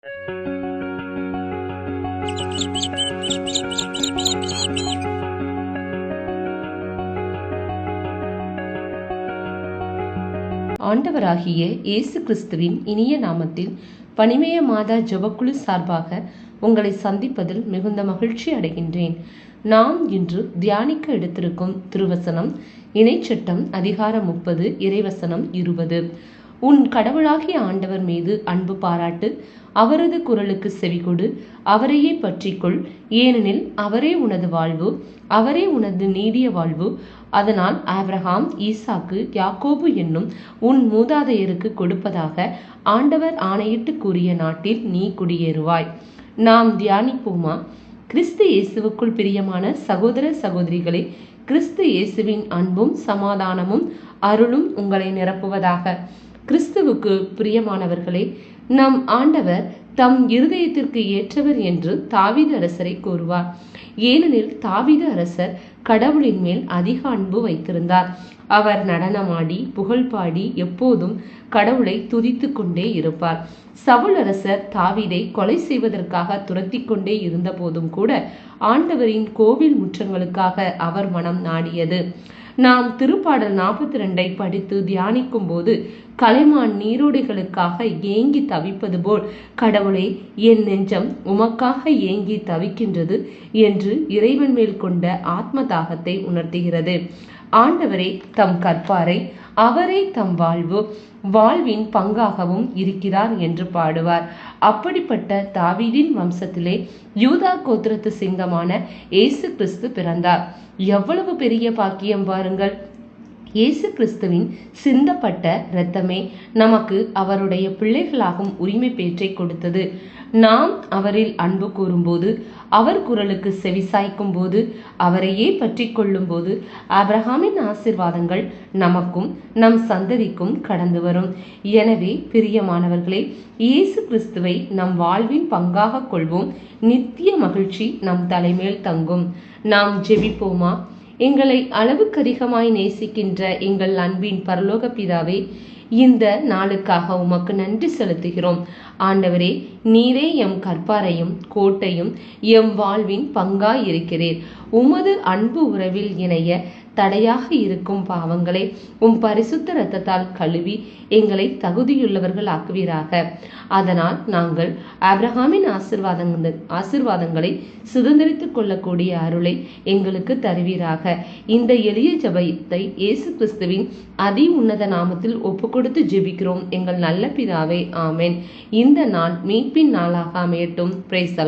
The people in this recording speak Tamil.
ஆண்டவராகிய இயேசு கிறிஸ்துவின் இனிய நாமத்தில் பனிமய மாதா ஜபக்குழு சார்பாக உங்களை சந்திப்பதில் மிகுந்த மகிழ்ச்சி அடைகின்றேன். நாம் இன்று தியானிக்க எடுத்திருக்கும் திருவசனம் இணைச்சட்டம் அதிகாரம் முப்பது இறைவசனம் இருபது. உன் கடவுளாகிய ஆண்டவர் மீது அன்பு பாராட்டு அவரது குரலுக்கு செவிகொடு அவரையே பற்றிக்கொள். ஏனெனில் அவரே உனது வாழ்வு அவரே உனது நீடிய வாழ்வு. அதனால் ஆப்ரஹாம் ஈசாக்கு யாக்கோபு என்னும் உன் மூதாதையருக்கு கொடுப்பதாக ஆண்டவர் ஆணையிட்டு கூறிய நாட்டில் நீ குடியேறுவாய். நாம் தியானிப்போமா? கிறிஸ்து இயேசுவுக்குள் பிரியமான சகோதர சகோதரிகளே கிறிஸ்து இயேசுவின் அன்பும் சமாதானமும் அருளும் உங்களை நிரப்புவதாக. கிறிஸ்துவுக்கு பிரியமானவர்களே நம் ஆண்டவர் தம் இருதயத்திற்கு ஏற்றவர் என்று தாவீது அரசரை கூறுவார். ஏனெனில் தாவீது அரசர் கடவுளின் மேல் அதிக அன்பு வைத்திருந்தார். அவர் நடனமாடி புகழ் பாடி எப்போதும் கடவுளை துதித்து கொண்டே இருப்பார். சவுல் அரசர் தாவீதை கொலை செய்வதற்காக துரத்தி கொண்டே இருந்த போதும் கூட ஆண்டவரின் கோவில் முற்றங்களுக்காக அவர் மனம் நாடியது. நாம் திருப்பாடல் நாற்பத்தி ரெண்டை படித்து தியானிக்கும் போது கலைமான் நீரோடைகளுக்காக ஏங்கி தவிப்பது போல் கடவுளே என் நெஞ்சம் உமக்காக ஏங்கி தவிக்கின்றது என்று இறைவன் மேல் கொண்ட ஆத்ம தாகத்தை உணர்த்துகிறது. ஆண்டவரே தம் கற்பாரை அவரே தம் வாழ்வு வாழ்வின் பங்காகவும் இருக்கிறார் என்று பாடுவார். அப்படிப்பட்ட தாவீதின் வம்சத்திலே யூதா கோத்திரத்து சிங்கமான இயேசு கிறிஸ்து பிறந்தார். எவ்வளவு பெரிய பாக்கியம் பாருங்கள். இயேசு கிறிஸ்துவின் சிந்தப்பட்ட இரத்தமே நமக்கு அவருடைய பிள்ளைகளாகும் உரிமை பேற்றை கொடுத்தது. நாம் அவரில் அன்பு கூறும்போது அவர் குரலுக்கு செவிசாய்க்கும் போது அவரையே பற்றி கொள்ளும்போது அப்ரஹாமின் ஆசிர்வாதங்கள் நமக்கும் நம் சந்ததிக்கும் கடந்து வரும். எனவே பிரியமானவர்களே இயேசு கிறிஸ்துவை நம் வாழ்வின் பங்காக கொள்வோம். நித்திய மகிழ்ச்சி நம் தலைமேல் தங்கும். நாம் ஜெபிப்போமா? எங்களை அளவுக்கதிகமாய் நேசிக்கின்ற எங்கள் அன்பின் பரலோக பிதாவே இந்த நாளுக்காக உமக்கு நன்றி செலுத்துகிறோம். ஆண்டவரே நீரே எம் கற்பாரையும் கோட்டையும் எம் வாழ்வின் பங்காய் இருக்கிறீர் உமது அன்பு உறவில் இணைய தடையாக இருக்கும் பாவங்களை உம் பரிசுத்த இரத்தத்தால் கழுவி எங்களை தகுதியுள்ளவர்கள் ஆக்குவீராக அதனால் நாங்கள் அப்ரஹாமின் ஆசிர்வாதங்கள் ஆசிர்வாதங்களை சுதந்திரித்துக் கொள்ளக்கூடிய அருளை எங்களுக்கு தருவீராக. இந்த எளிய ஜபத்தை இயேசு கிறிஸ்துவின் அதி உன்னத நாமத்தில் ஒப்பு கொடுத்து ஜெபிக்கிறோம். எங்கள் நல்ல பிதாவே ஆமேன். இந்த நாள் மீட்பின் நாளாக அமையட்டும். பிரைஸ்